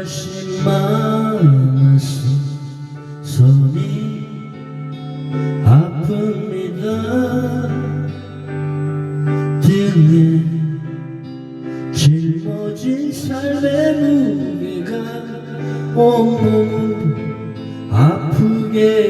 것이 많아서 손이 아픕니다. 등에 짊어진 삶의 무게가 아프게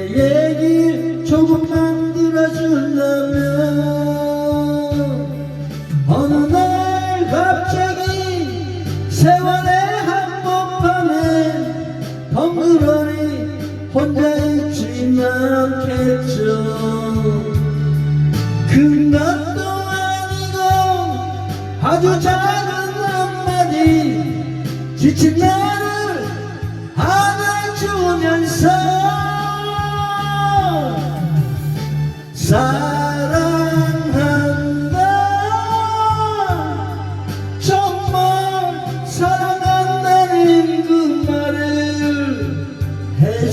세월의 한복판에 덩그러니 혼자 있지는 않겠죠. 큰 것도 아니고 아주 작은 한마디 지친 나를 안아주면서 사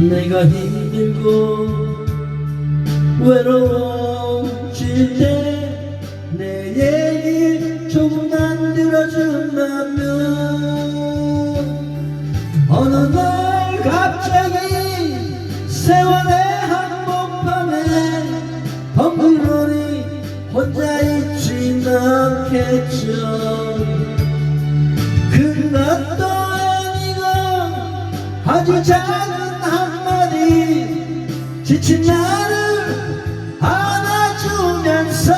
내가 힘들고 외로워질 때 내 얘기 조금만 들어준다면 어느 날 갑자기 세월의 한복판에 덩그러니 혼자 있진 않겠죠. 큰 것도 아니고 아주 작은 지친 나를 안아주면서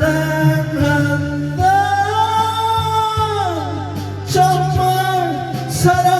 사랑한다. 정말 사랑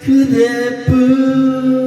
그대뿐.